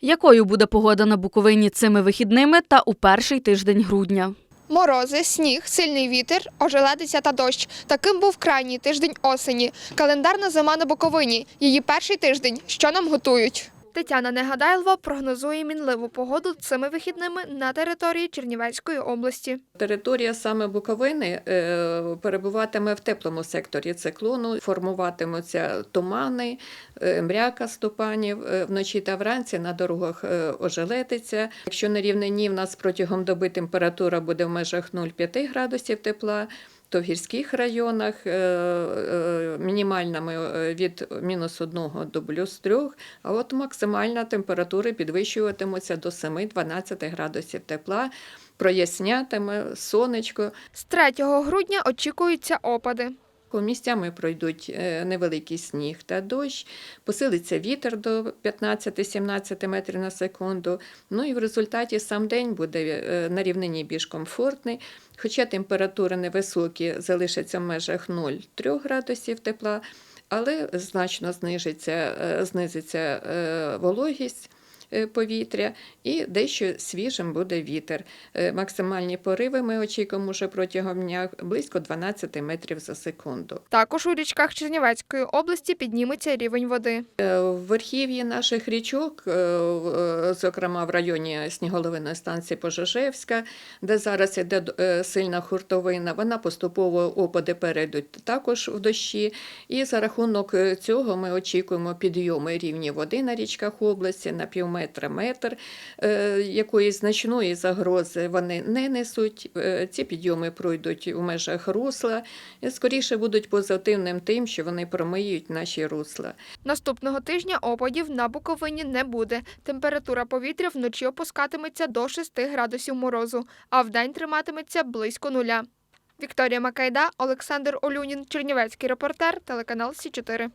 Якою буде погода на Буковині цими вихідними та у перший тиждень грудня? Морози, сніг, сильний вітер, ожеледиця та дощ. Таким був крайній тиждень осені. Календарна зима на Буковині. Її перший тиждень. Що нам готують? Тетяна Негадайлова прогнозує мінливу погоду цими вихідними на території Чернівецької області. Територія саме Буковини е, перебуватиме в теплому секторі циклону, формуватимуться тумани, е, мряка ступанів е, вночі та вранці на дорогах ожеледиться. Якщо на рівнині в нас протягом доби температура буде в межах 0,5 градусів тепла, то в гірських районах е, е, мінімальними е, від мінус 1 до плюс 3, а от максимальна температура підвищуватиметься до 7-12 градусів тепла прояснятиме сонечко. З 3 грудня очікуються опади. Місцями пройдуть е, невеликий сніг та дощ, посилиться вітер до 15-17 метрів на секунду. Ну і в результаті сам день буде е, на рівнині більш комфортний, хоча температури невисокі залишаться в межах 0-3 градусів тепла, але значно знижиться, е, знизиться вологість. Е, Повітря і дещо свіжим буде вітер. Е, Максимальні пориви ми очікуємо вже протягом дня близько 12 метрів за секунду. Також у річках Чернівецької області підніметься рівень води. Е, В верхів'ї наших річок, зокрема в районі Сніголовиної станції Пожежевська, де зараз іде сильна хуртовина, вона поступово опади перейдуть також в дощі. І за рахунок цього ми очікуємо підйоми рівні води на річках області на півметра метр. Е, Якоїсь значної загрози вони не несуть. Е, Ці підйоми пройдуть у межах русла і скоріше будуть позитивним тим, що вони промиють наші русла. Наступного тижня опадів на Буковині не буде. Температура повітря вночі опускатиметься до 6 градусів морозу, а вдень триматиметься близько нуля. Вікторія Макайда, Олександр Олюнін, Чернівецький репортер, телеканал Сі 4